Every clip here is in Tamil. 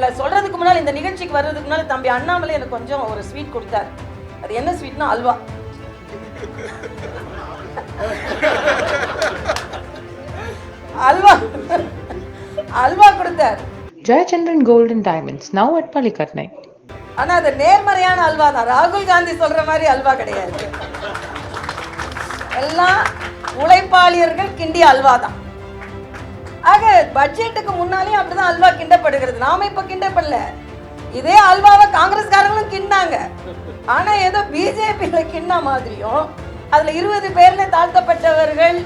இதில் சொல்கிறதுக்கு முன்னால் இந்த நிகழ்ச்சிக்கு வர்றதுக்கு முன்னால் தம்பி அண்ணாமலை எனக்கு கொஞ்சம் ஒரு ஸ்வீட் கொடுத்தார். அது என்ன ஸ்வீட்னா அல்வா. அல்வா. அல்வா கொடுத்தார். Jayachandran Gold and Diamonds, now at Palikatnai. ஆனா அது நேர்மறையான அல்வா தான். ராகுல் காந்தி சொல்ற மாதிரி அல்வா கிடையாது. எல்லாம் உழைப்பாளியர்கள் கிண்டிய அல்வா தான். ஆக பட்ஜெட்டுக்கு முன்னாலே அப்படிதான் அல்வா கிண்டப்படுகிறது. நாம இப்ப கிண்டப்படல. இதே அல்வாவை காங்கிரஸ்காரங்களும் கிண்டாங்க. ஆனா ஏதோ பிஜேபியில கிண்ணா மாதிரியும் அதுல இருபது பேர்ல தாழ்த்தப்பட்டவர்கள்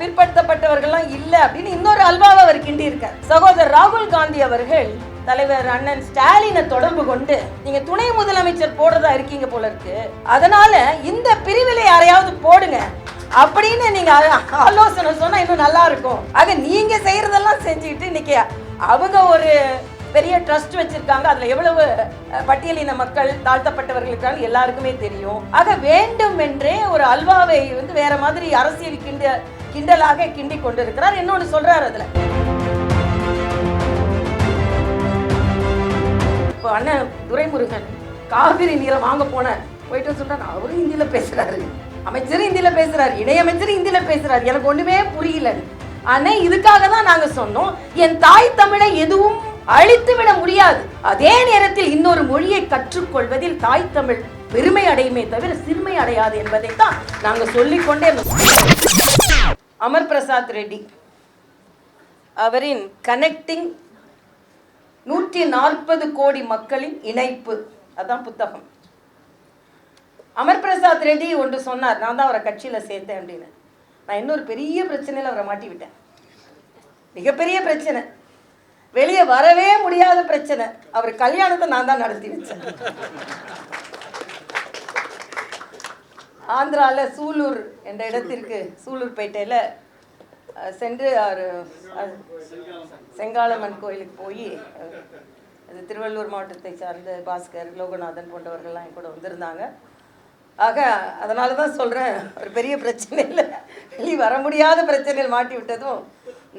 பிற்படுத்தப்பட்டவர்கள்லாம் இல்லை அப்படின்னு இன்னொரு அல்வாவை அவர் கிண்டி இருக்கார் சகோதரர் ராகுல் காந்தி அவர்கள் தலைவர் அண்ணன் ஸ்டாலினை தொடர்பு கொண்டு நீங்க துணை முதலமைச்சர் போடுறதா இருக்கீங்க போல இருக்கு. அதனால இந்த பிரிவில யாரையாவது போடுங்க. அப்படின்னு நீங்க ஆலோசனை சொன்னா இன்னும் நல்லா இருக்கும். ஆக நீங்க செய்யறதெல்லாம் செஞ்சுக்கிட்டு இன்னைக்கு அவங்க ஒரு பெரிய ட்ரஸ்ட் வச்சிருக்காங்க. அதுல எவ்வளவு பட்டியலின மக்கள் தாழ்த்தப்பட்டவர்கள் இருக்காங்க எல்லாருக்குமே தெரியும். ஆக வேண்டும் என்றே ஒரு அல்வாவை வந்து வேற மாதிரி அரசியல் கிண்ட கிண்டலாக கிண்டி கொண்டிருக்கிறார். இன்னொன்னு சொல்றாரு அதுல. இப்போ அண்ணன் துரைமுருகன் காவிரி நீரை வாங்க போனேன் போயிட்டு சொல்றாரு அவரும் ஹிந்தியில பேசுறாரு. அமைச்சர் இந்தியில் பேசுகிறார் இணையமைச்சர் இந்தியில் பேசுகிறார் எனக்கு ஒன்றுமே புரியல. ஆனால் இதுக்காக தான் நாங்கள் சொன்னோம். என் தாய் தமிழை எதுவும் அழித்து விட முடியாது. அதே நேரத்தில் இன்னொரு மொழியை கற்றுக்கொள்வதில் தாய் தமிழ் பெருமை அடையுமே தவிர சிறுமை அடையாது என்பதை தான் நாங்கள் சொல்லிக்கொண்டே அமர் பிரசாத் ரெட்டி அவரின் கனெக்டிங் நூற்றி நாற்பது கோடி மக்களின் இணைப்பு. அதான் புத்தகம். அமர் பிரசாத் ரெட்டி ஒன்று சொன்னார் நான் தான் அவரை கட்சியில் சேர்த்தேன் அப்படின்னு. நான் இன்னொரு பெரிய பிரச்சனையில் அவரை மாட்டி விட்டேன். மிகப்பெரிய பிரச்சனை. வெளியே வரவே முடியாத பிரச்சனை. அவர் கல்யாணத்தை நான் தான் நடத்தி வச்சேன். ஆந்திராவில் சூலூர் என்ற இடத்திற்கு சூலூர்பேட்டையில் அஹ், சென்று அவர் செங்காலம்மன் கோயிலுக்கு போய் அது திருவள்ளூர் மாவட்டத்தை சார்ந்த பாஸ்கர் லோகநாதன் போன்றவர்கள்லாம் என் கூட வந்திருந்தாங்க. ஆக அதனால தான் சொல்கிறேன் ஒரு பெரிய பிரச்சனை இல்லை வெளியே வர முடியாத பிரச்சனையில் மாட்டி விட்டதும்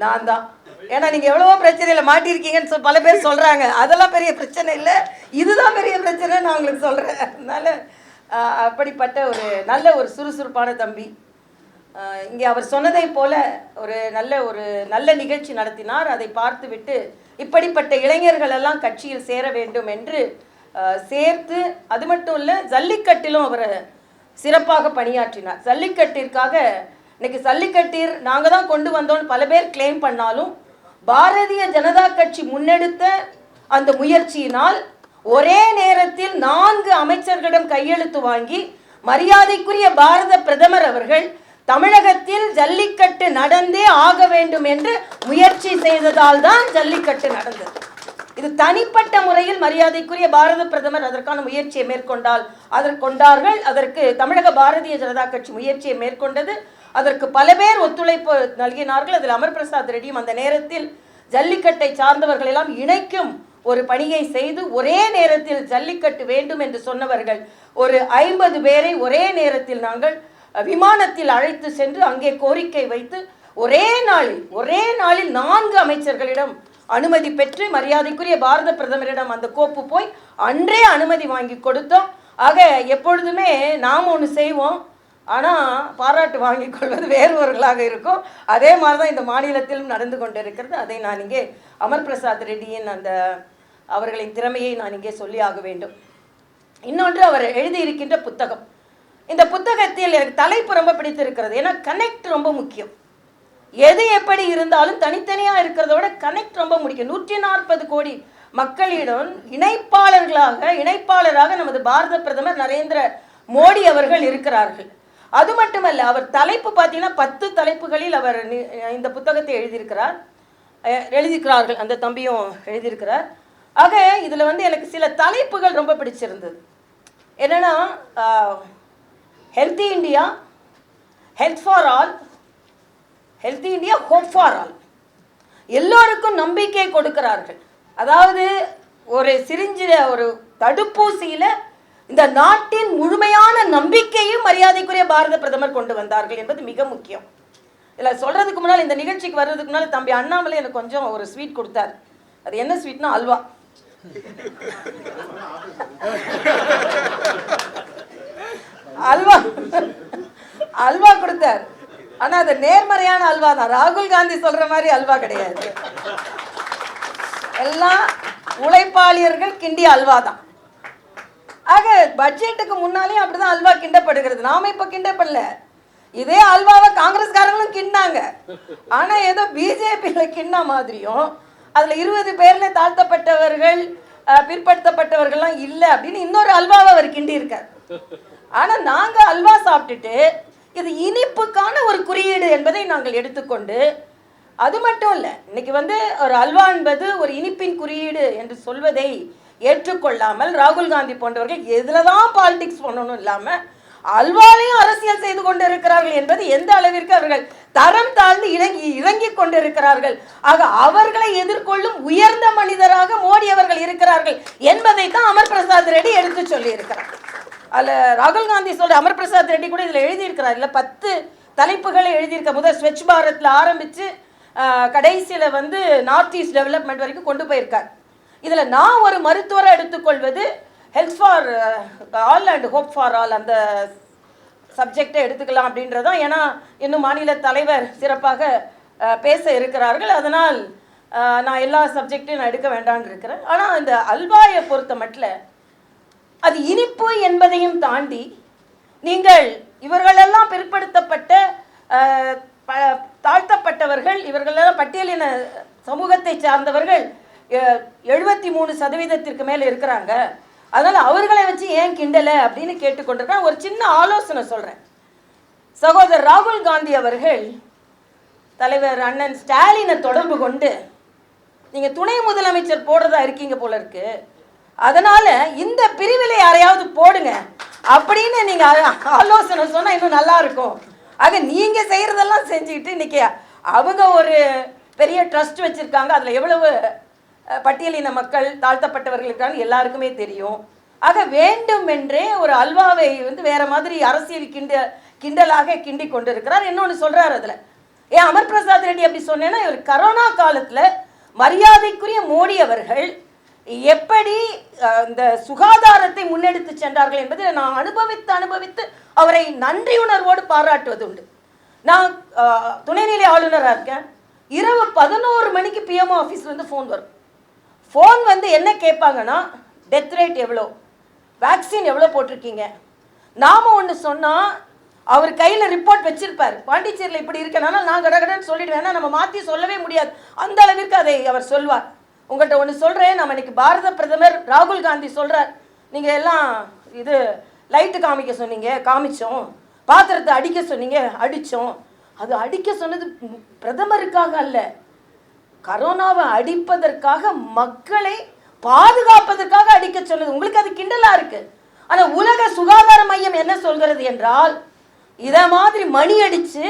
நான் தான். ஏன்னா நீங்கள் எவ்வளவோ பிரச்சனையில் மாட்டியிருக்கீங்கன்னு சொல் பல பேர் சொல்கிறாங்க அதெல்லாம் பெரிய பிரச்சனை இல்லை. இதுதான் பெரிய பிரச்சனை நான் உங்களுக்கு சொல்கிறேன் அதனால் அப்படிப்பட்ட ஒரு நல்ல ஒரு சுறுசுறுப்பான தம்பி. இங்கே அவர் சொன்னதை போல ஒரு நல்ல ஒரு நல்ல நிகழ்ச்சி நடத்தினார். அதை பார்த்துவிட்டு இப்படிப்பட்ட இளைஞர்கள் எல்லாம் கட்சியில் சேர வேண்டும் என்று சேர்த்து அது மட்டும் இல்லை ஜல்லிக்கட்டிலும் அவர் சிறப்பாக பணியாற்றினார். ஜல்லிக்கட்டிற்காக இன்னைக்கு ஜல்லிக்கட்டீர் நாங்கள் தான் கொண்டு வந்தோம்னு பல பேர் கிளைம் பண்ணாலும் பாரதிய ஜனதா கட்சி முன்னெடுத்த அந்த முயற்சியினால் ஒரே நேரத்தில் நான்கு அமைச்சர்களிடம் கையெழுத்து வாங்கி மரியாதைக்குரிய பாரத பிரதமர் அவர்கள் தமிழகத்தில் ஜல்லிக்கட்டு நடந்தே ஆக வேண்டும் என்று முயற்சி செய்ததால் தான் ஜல்லிக்கட்டு நடந்தது. இது தனிப்பட்ட முறையில் மரியாதைக்குரிய பாரத பிரதமர் அதற்கான முயற்சியை மேற்கொண்டால் அதற்கு கொண்டார்கள். அதற்கு தமிழக பாரதிய ஜனதா கட்சி முயற்சியை மேற்கொண்டது. அதற்கு பல பேர் ஒத்துழைப்பு நல்கினார்கள். அதில் அமர் பிரசாத் ரெட்டியும் அந்த நேரத்தில் ஜல்லிக்கட்டை சார்ந்தவர்கள் எல்லாம் இணைக்கும் ஒரு பணியை செய்து ஒரே நேரத்தில் ஜல்லிக்கட்டு வேண்டும் என்று சொன்னவர்கள் ஒரு ஐம்பது பேரை ஒரே நேரத்தில் நாங்கள் விமானத்தில் அழைத்து சென்று அங்கே கோரிக்கை வைத்து ஒரே நாளில் ஒரே நாளில் நான்கு அமைச்சர்களிடம் அனுமதி பெற்று மரியாதைக்குரிய பாரத பிரதமரிடம் அந்த கோப்பு போய் அன்றே அனுமதி வாங்கி கொடுத்தோம். ஆக எப்பொழுதுமே நாம் ஒன்று செய்வோம். ஆனால் பாராட்டு வாங்கிக் கொள்வது வேறுவர்களாக இருக்கும். அதே மாதிரி தான் இந்த மாநிலத்திலும் நடந்து கொண்டிருக்கிறது. அதை நான் இங்கே அமர் பிரசாத் ரெட்டியின் அந்த அவர்களின் திறமையை நான் இங்கே சொல்லி ஆக வேண்டும். இன்னொன்று அவர் எழுதியிருக்கின்ற புத்தகம். இந்த புத்தகத்தில் எனக்கு தலைப்பு ரொம்ப பிடித்திருக்கிறது. ஏன்னா கனெக்ட் ரொம்ப முக்கியம். எது எப்படி இருந்தாலும் தனித்தனியாக இருக்கிறதோட கனெக்ட் ரொம்ப முக்கியம். நூற்றி நாற்பது கோடி மக்களிடம் இணைப்பாளர்களாக இணைப்பாளராக நமது பாரத பிரதமர் நரேந்திர மோடி அவர்கள் இருக்கிறார்கள். அது மட்டுமல்ல அவர் தலைப்பு பார்த்தீங்கன்னா பத்து தலைப்புகளில் அவர் இந்த புத்தகத்தை எழுதியிருக்கிறார். அஹ் எழுதியிருக்கிறார்கள். அந்த தம்பியும் எழுதியிருக்கிறார். ஆக இதில் வந்து எனக்கு சில தலைப்புகள் ரொம்ப பிடிச்சிருந்தது. என்னென்னா healthy India health for all healthy India hope for all எல்லோருக்கும் நம்பிக்கை கொடுக்கிறார்கள். அதாவது ஒரு சிரிஞ்சில ஒரு தடுப்பூசியில் இந்த நாட்டின் முழுமையான நம்பிக்கையும் மரியாதைக்குரிய பாரத பிரதமர் கொண்டு வந்தார்கள் என்பது மிக முக்கியம். இதில் சொல்கிறதுக்கு முன்னால் இந்த நிகழ்ச்சிக்கு வர்றதுக்கு முன்னால் தம்பி அண்ணாமலை எனக்கு கொஞ்சம் ஒரு ஸ்வீட் கொடுத்தார். அது என்ன ஸ்வீட்னா அல்வா. அல்வா. அல்வா கொடுத்தார். ஆனா அது நேர்மறையான அல்வா தான். ராகுல் காந்தி சொல்ற மாதிரி அல்வா கிடையாது. எல்லாம் உழைப்பாளியர்கள் கிண்டிய அல்வா தான். ஆக பட்ஜெட்டுக்கு முன்னாலே அப்படிதான் அல்வா கிண்டப்படுகிறது. நாம இப்ப கிண்டப்படல. இதே அல்வாவை காங்கிரஸ்காரங்களும் கிண்டாங்க. ஆனா ஏதோ பிஜேபியில கிண்ணா மாதிரியும் அதுல இருபது பேர்ல தாழ்த்தப்பட்டவர்கள் பிற்படுத்தப்பட்டவர்கள்லாம் இல்லை அப்படின்னு இன்னொரு அல்வாவை அவர் கிண்டி இருக்கார் ஆனா நாங்க அல்வா சாப்பிட்டுட்டு இது இனிப்புக்கான ஒரு குறியீடு என்பதை நாங்கள் எடுத்துக்கொண்டு அது மட்டும் இல்லை இன்னைக்கு வந்து ஒரு அல்வா என்பது ஒரு இனிப்பின் குறியீடு என்று சொல்வதை ஏற்றுக்கொள்ளாமல் ராகுல் காந்தி போன்றவர்கள் எதில் தான் பாலிடிக்ஸ் பண்ணணும் இல்லாமல் அல்வாலையும் அரசியல் செய்து கொண்டிருக்கிறார்கள் என்பது எந்த அளவிற்கு அவர்கள் தரம் தாழ்ந்து இறங்கி இறங்கி கொண்டிருக்கிறார்கள். ஆக அவர்களை எதிர்கொள்ளும் உயர்ந்த மனிதராக மோடி அவர்கள் இருக்கிறார்கள் என்பதை தான் அமர் பிரசாத் ரெட்டி எடுத்து சொல்லியிருக்கிறார். அதில் ராகுல் காந்தி சொல்ற அமர் பிரசாத் ரெட்டி கூட இதில் எழுதியிருக்கிறார். இல்லை பத்து தலைப்புகளை எழுதியிருக்க முதல் ஸ்வச் பாரத்ல ஆரம்பித்து கடைசியில் வந்து நார்த் ஈஸ்ட் டெவலப்மெண்ட் வரைக்கும் கொண்டு போயிருக்கார். இதில் நான் ஒரு மருத்துவரை எடுத்துக்கொள்வது health for all and hope for all அந்த சப்ஜெக்டை எடுத்துக்கலாம் அப்படின்றதான் ஏன்னா இன்னும் மாநில தலைவர் சிறப்பாக பேச இருக்கிறார்கள். அதனால் நான் எல்லா சப்ஜெக்டையும் நான் எடுக்க வேண்டான்னு இருக்கிறேன். ஆனால் இந்த அல்வாயை பொறுத்த மட்டும் அது இனிப்பு என்பதையும் தாண்டி நீங்கள் இவர்களெல்லாம் பிற்படுத்தப்பட்ட ப- தாழ்த்தப்பட்டவர்கள் இவர்களெல்லாம் பட்டியலின சமூகத்தை சார்ந்தவர்கள் எழுபத்தி மூணு சதவீதத்திற்கு மேலே இருக்கிறாங்க. அதனால் அவர்களை வச்சு ஏன் கிண்டலை அப்படின்னு கேட்டுக்கொண்டிருக்கேன். ஒரு சின்ன ஆலோசனை சொல்கிறேன் சகோதரர் ராகுல் காந்தி அவர்கள் தலைவர் அண்ணன் ஸ்டாலினை தொடர்பு கொண்டு நீங்கள் துணை முதலமைச்சர் போடுறதா இருக்கீங்க போல இருக்குது அதனால இந்த பிரிவிலை யாரையாவது போடுங்க அப்படின்னு நீங்க ஆலோசனை சொன்னா இன்னும் நல்லா இருக்கும். ஆக நீங்க செய்யறதெல்லாம் செஞ்சுக்கிட்டு இன்னைக்கு அவங்க ஒரு பெரிய ட்ரஸ்ட் வச்சிருக்காங்க. அதுல எவ்வளவு பட்டியலின மக்கள் தாழ்த்தப்பட்டவர்கள் இருக்காங்க எல்லாருக்குமே தெரியும். ஆக வேண்டுமென்றே ஒரு அல்வாவை வந்து வேற மாதிரி அரசியல் கிண்ட கிண்டலாக கிண்டி கொண்டிருக்கிறார். இன்னொன்று சொல்றாரு அதுல. ஏன் அமர் பிரசாத் ரெட்டி அப்படி சொன்னேன்னா இவர் கரோனா காலத்துல மரியாதைக்குரிய மோடி அவர்கள் எப்படி இந்த சுகாதாரத்தை முன்னெடுத்து சென்றார்கள் என்பதை நான் அனுபவித்து அனுபவித்து அவரை நன்றியுணர்வோடு பாராட்டுவது உண்டு நான் துணைநிலை ஆளுநராக இருக்கேன். இரவு பதினோரு மணிக்கு பிஎம்ஓ ஆஃபீஸ்லேருந்து ஃபோன் வரும். ஃபோன் வந்து என்ன கேட்பாங்கன்னா டெத் ரேட் எவ்வளோ? வேக்சின் எவ்வளோ போட்டிருக்கீங்க? நாம் ஒன்று சொன்னால் அவர் கையில் ரிப்போர்ட் வச்சிருப்பார். பாண்டிச்சேரியில் இப்படி இருக்கனால நான் கடகடன்னு சொல்லிடுவேன். ஏன்னா நம்ம மாற்றி சொல்லவே முடியாது. அந்த அளவிற்கு அதை அவர் சொல்வார். உங்கள்கிட்ட ஒன்று சொல்கிறேன் நம்ம இன்னைக்கு பாரத பிரதமர் ராகுல் காந்தி சொல்கிறார் நீங்கள் எல்லாம் இது லைட்டு காமிக்க சொன்னீங்க காமிச்சோம். பாத்திரத்தை அடிக்க சொன்னீங்க அடித்தோம் அது அடிக்க சொன்னது பிரதமருக்காக அல்ல. கரோனாவை அடிப்பதற்காக மக்களை பாதுகாப்பதற்காக அடிக்க சொன்னது. உங்களுக்கு அது கிண்டலாக இருக்குது ஆனால் உலக சுகாதார மையம் என்ன சொல்கிறது என்றால் இதை மாதிரி மணி அடித்து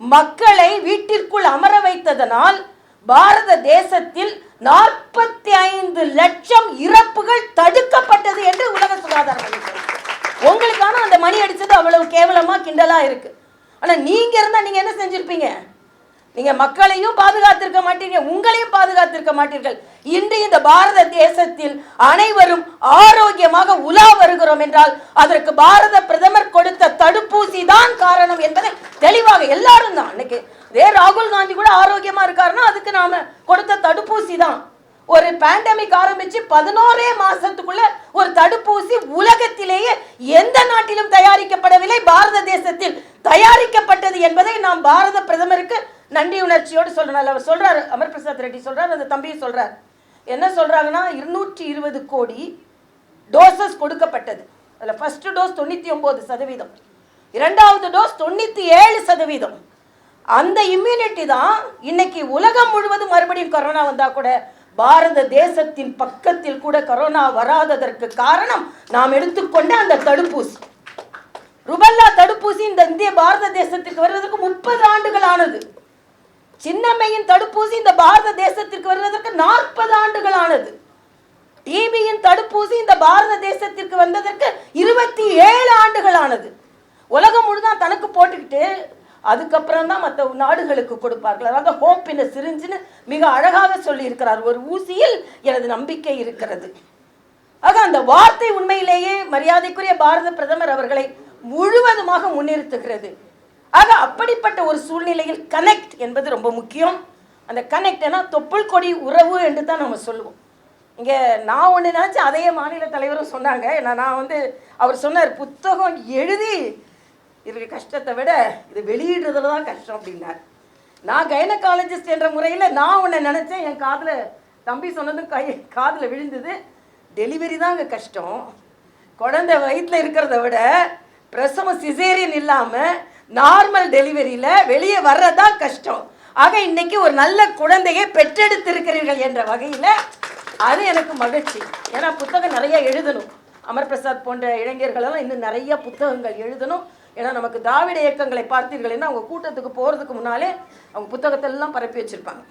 மக்களை வீட்டிற்குள் அமர வைத்ததனால் பாரத தேசத்தில் நாற்பத்தி ஐந்து லட்சம் இறப்புகள் தடுக்கப்பட்டது என்று உலக சுகாதார மையம் உங்களுக்கான அந்த மணி அடிச்சது அவ்வளவு கேவலமா கிண்டலா இருக்கு. ஆனா நீங்க இருந்தா நீங்க என்ன செஞ்சிருப்பீங்க? நீங்க மக்களையும் பாதுகாத்திருக்க மாட்டீங்க உங்களையும் பாதுகாத்திருக்க மாட்டீர்கள். இன்று இந்த பாரத தேசத்தில் அனைவரும் ஆரோக்கியமாக உலா வருகிறோம் என்றால் அதற்கு பாரத பிரதமர் கொடுத்த தடுப்பூசி தான் காரணம் என்பதை தெளிவாக எல்லாரும் தான் அன்னைக்கு இதே ராகுல் காந்தி கூட ஆரோக்கியமா இருக்காருன்னா அதுக்கு நாம கொடுத்த தடுப்பூசி தான் ஒரு பேண்டமிக் ஆரம்பிச்சு பதினோரே மாசத்துக்குள்ள ஒரு தடுப்பூசி உலகத்திலேயே எந்த நாட்டிலும் தயாரிக்கப்படவில்லை பாரத தேசத்தில் தயாரிக்கப்பட்டது என்பதை நாம் பாரத பிரதமருக்கு நன்றி உணர்ச்சியோடு சொல்றோம் அவர் சொல்றாரு அமர் பிரசாத் ரெட்டி சொல்றாரு அந்த தம்பியும் சொல்றாரு. என்ன சொல்றாங்கன்னா இருநூற்றி இருபது கோடி டோசஸ் கொடுக்கப்பட்டது. அதில் ஃபர்ஸ்ட் டோஸ் தொண்ணூற்றி ஒம்பது சதவீதம். இரண்டாவது டோஸ் தொண்ணூற்றி ஏழு சதவீதம். அந்த இம்யூனிட்டி தான் இன்னைக்கு உலகம் முழுவதும் மறுபடியும் கொரோனா வந்தா கூட பாரத தேசத்தின் பக்கத்தில் கூட கொரோனா வராததற்கு காரணம் நாம் எடுத்துக்கொண்ட அந்த தடுப்பூசி. ருபல்லா தடுப்பூசி இந்த இந்திய பாரத தேசத்திற்கு வருவதற்கு முப்பது ஆண்டுகள் ஆனது. சின்னம்மையின் தடுப்பூசி இந்த பாரத தேசத்திற்கு வருவதற்கு நாற்பது ஆண்டுகள் ஆனது. டிபியின் தடுப்பூசி இந்த பாரத தேசத்திற்கு வந்ததற்கு இருபத்தி ஏழு ஆண்டுகள் ஆனது. உலகம் முழுதான் தனக்கு போட்டுக்கிட்டு அதுக்கப்புறம் தான் மற்ற நாடுகளுக்கு கொடுப்பார்கள். அதாவது ஹோப் இன் சிரிஞ்சுன்னு மிக அழகாக சொல்லியிருக்கிறார். ஒரு ஊசியில் எனது நம்பிக்கை இருக்கிறது. ஆக அந்த வார்த்தை உண்மையிலேயே மரியாதைக்குரிய பாரத பிரதமர் அவர்களை முழுவதுமாக முன்னிறுத்துகிறது. ஆக அப்படிப்பட்ட ஒரு சூழ்நிலையில் கனெக்ட் என்பது ரொம்ப முக்கியம். அந்த கனெக்ட் ஏன்னா தொப்புள் கொடி உறவு என்று தான் நம்ம சொல்லுவோம். இங்கே நான் ஒன்று நினச்சி அதையே மாநில தலைவரும் சொன்னாங்க. ஏன்னா நான் வந்து அவர் சொன்னார் புத்தகம் எழுதி இருக்க கஷ்டத்தை விட இது வெளியிடுறதுல தான் கஷ்டம் அப்படின்னார். நான் கைனகாலஜிஸ்ட் என்ற முறையில் நான் உன்னை நினச்சேன் என் காதில் தம்பி சொன்னதும் கை காதில் விழுந்தது. டெலிவரி தாங்க கஷ்டம். குழந்தை வயிற்றில் இருக்கிறத விட பிரசவம் சிசேரியன் இல்லாமல் நார்மல் டெலிவரியில் வெளியே வர்றதான் கஷ்டம். ஆக இன்னைக்கு ஒரு நல்ல குழந்தையை பெற்றெடுத்திருக்கிறீர்கள் என்ற வகையில் அது எனக்கு மகிழ்ச்சி. ஏன்னா புத்தகம் நிறைய எழுதணும். அமர் பிரசாத் போன்ற இளைஞர்களெல்லாம் இன்னும் நிறைய புத்தகங்கள் எழுதணும். ஏன்னா நமக்கு திராவிட இயக்கங்களை பார்த்தீர்கள்னா அவங்க கூட்டத்துக்கு போகிறதுக்கு முன்னாலே அவங்க புத்தகத்தை எல்லாம் பரப்பி வச்சுருப்பாங்க.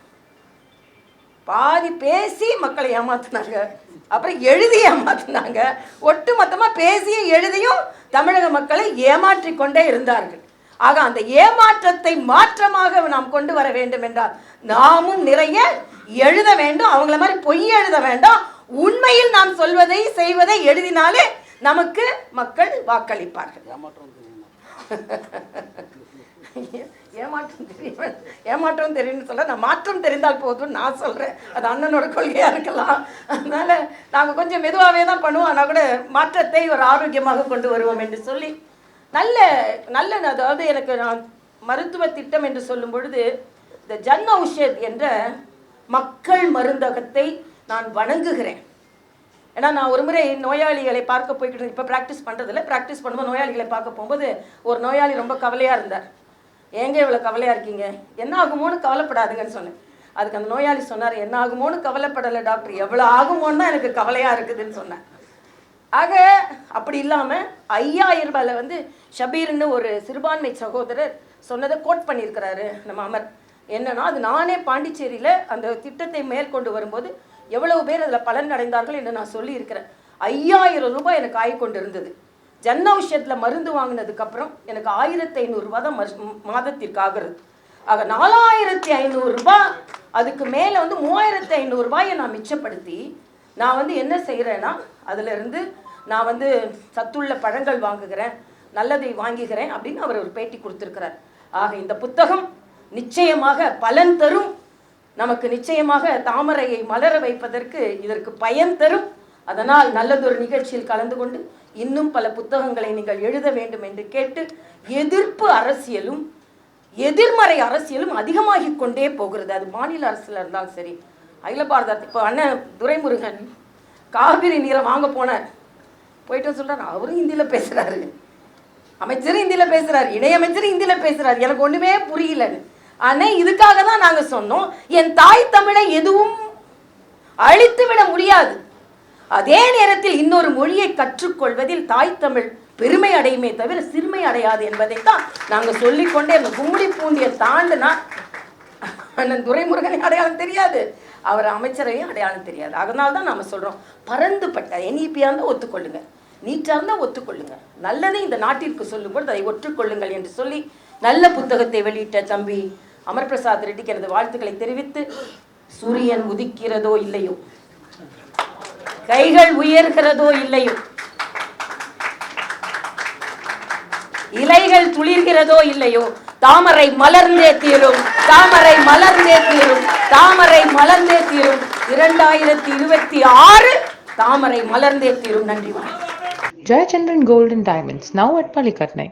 பாதி பேசி மக்களை ஏமாத்தினாங்க. அப்புறம் எழுதி ஏமாத்தினாங்க. ஒட்டு மொத்தமாக பேசியும் எழுதியும் தமிழக மக்களை ஏமாற்றி கொண்டே இருந்தார்கள். ஆக அந்த ஏமாற்றத்தை மாற்றமாக நாம் கொண்டு வர வேண்டும் என்றால் நாமும் நிறைய எழுத வேண்டும். அவங்கள மாதிரி பொய் எழுத வேண்டாம். உண்மையில் நாம் சொல்வதை செய்வதை எழுதினாலே நமக்கு மக்கள் வாக்களிப்பார்கள். ஏமாற்றம் தெரியும்? ஏமாற்றம் தெரியும்னு சொல்ல நான் மாற்றம் தெரிந்தால் போதும்னு நான் சொல்கிறேன் அது அண்ணனோட கொள்கையாக இருக்கலாம். அதனால் நாங்கள் கொஞ்சம் மெதுவாகவே தான் பண்ணுவோம். ஆனால் கூட மாற்றத்தை ஒரு ஆரோக்கியமாக கொண்டு வருவோம் என்று சொல்லி நல்ல நல்ல அதாவது எனக்கு நான் மருத்துவ திட்டம் என்று சொல்லும் பொழுது இந்த ஜன் ஔஷத் என்ற மக்கள் மருந்தகத்தை நான் வணங்குகிறேன். ஏன்னா நான் ஒரு முறை நோயாளிகளை பார்க்க போய்கிட்டு இப்போ ப்ராக்டிஸ் பண்ணுறதில்ல ப்ராக்டிஸ் பண்ணும்போது நோயாளிகளை பார்க்க போகும்போது ஒரு நோயாளி ரொம்ப கவலையாக இருந்தார். ஏங்க இவ்வளோ கவலையாக இருக்கீங்க? என்ன ஆகுமோன்னு கவலைப்படாதுங்கன்னு சொன்னேன். அதுக்கு அந்த நோயாளி சொன்னார் என்ன ஆகுமோன்னு கவலைப்படலை டாக்டர். எவ்வளோ ஆகுமோன்னு தான் எனக்கு கவலையாக இருக்குதுன்னு சொன்னேன். ஆக அப்படி இல்லாமல் ஐயாயிரம் ரூபாயில் வந்து ஷபீர்னு ஒரு சிறுபான்மை சகோதரர் சொன்னதை கோட் பண்ணியிருக்கிறாரு நம்ம அமர் என்னன்னா அது நானே பாண்டிச்சேரியில் அந்த திட்டத்தை மேற்கொண்டு வரும்போது எவ்வளவு பேர் அதில் பலன் அடைந்தார்கள் என்று நான் சொல்லியிருக்கிறேன். ஐயாயிரம் ரூபாய் எனக்கு ஆய் கொண்டு இருந்தது ஜன் ஔஷத்தில் மருந்து வாங்கினதுக்கப்புறம் எனக்கு ஆயிரத்தி ஐநூறுரூவா தான் மரு- மாதத்திற்கு ஆகிறது ஆக நாலாயிரத்தி ஐநூறுரூபா அதுக்கு மேலே வந்து மூவாயிரத்தி ஐநூறுரூபாயை நான் மிச்சப்படுத்தி நான் வந்து என்ன செய்கிறேன்னா அதிலிருந்து நான் வந்து சத்துள்ள பழங்கள் வாங்குகிறேன் நல்லதை வாங்குகிறேன் அப்படின்னு அவர் ஒரு பேட்டி கொடுத்துருக்கிறார். ஆக இந்த புத்தகம் நிச்சயமாக பலன் தரும். நமக்கு நிச்சயமாக தாமரையை மலர வைப்பதற்கு இதற்கு பயன் தரும். அதனால் நல்லதொரு நிகழ்ச்சியில் கலந்து கொண்டு இன்னும் பல புத்தகங்களை நீங்கள் எழுத வேண்டும் என்று கேட்டு எதிர்ப்பு அரசியலும் எதிர்மறை அரசியலும் அதிகமாகி கொண்டே போகிறது. அது மாநில அரசில் இருந்தாலும் சரி அகில பாரத இப்போ அண்ணன் துரைமுருகன் காவிரி நீரை வாங்க போனார். போயிட்டு சொல்கிறார் அவரும் ஹிந்தியில் பேசுகிறாரு அமைச்சரும் ஹிந்தியில் பேசுகிறார் இணையமைச்சரும் ஹிந்தியில் பேசுகிறார் எனக்கு ஒன்றுமே புரியலன்னு ஆனால் இதுக்காக தான் நாங்க சொன்னோம். என் தாய் தமிழை எதுவும் அழித்து விட முடியாது. அதே நேரத்தில் இன்னொரு மொழியை கற்றுக்கொள்வதில் தாய் தமிழ் பெருமை அடையுமே தவிர சிறுமை அடையாது என்பதைத்தான் நாங்க சொல்லிக்கொண்டே அந்த கும்மிடி பூண்டியை தாண்டினா அண்ணன் துரைமுருகனை அடையாளம் தெரியாது. அவர் அமைச்சரையும் அடையாளம் தெரியாது. அதனால தான் நாம சொல்றோம். பரந்துபட்ட என்இபியாக இருந்தால் ஒத்துக்கொள்ளுங்க. நீட்டாக இருந்தால் ஒத்துக்கொள்ளுங்க. நல்லதை இந்த நாட்டிற்கு சொல்லும்போது அதை ஒற்றுக்கொள்ளுங்கள் என்று சொல்லி நல்ல புத்தகத்தை வெளியிட்ட தம்பி அமர் பிரசாத் ரெட்டிக்கு எனது வாழ்த்துக்களை தெரிவித்து சூரியன் உதிக்கிறதோ இல்லையோ? கைகள் உயர்கிறதோ இல்லையோ? இலைகள் துளிர்கிறதோ இல்லையோ? தாமரை மலர்ந்தே தீரும் தாமரை மலர்ந்தே தீரும் தாமரை மலர்ந்தே தீரும். இரண்டாயிரத்தி இருபத்தி ஆறு தாமரை மலர்ந்தே தீரும். நன்றி வணக்கம். Jayachandran Gold and Diamonds, now at Palikatnai.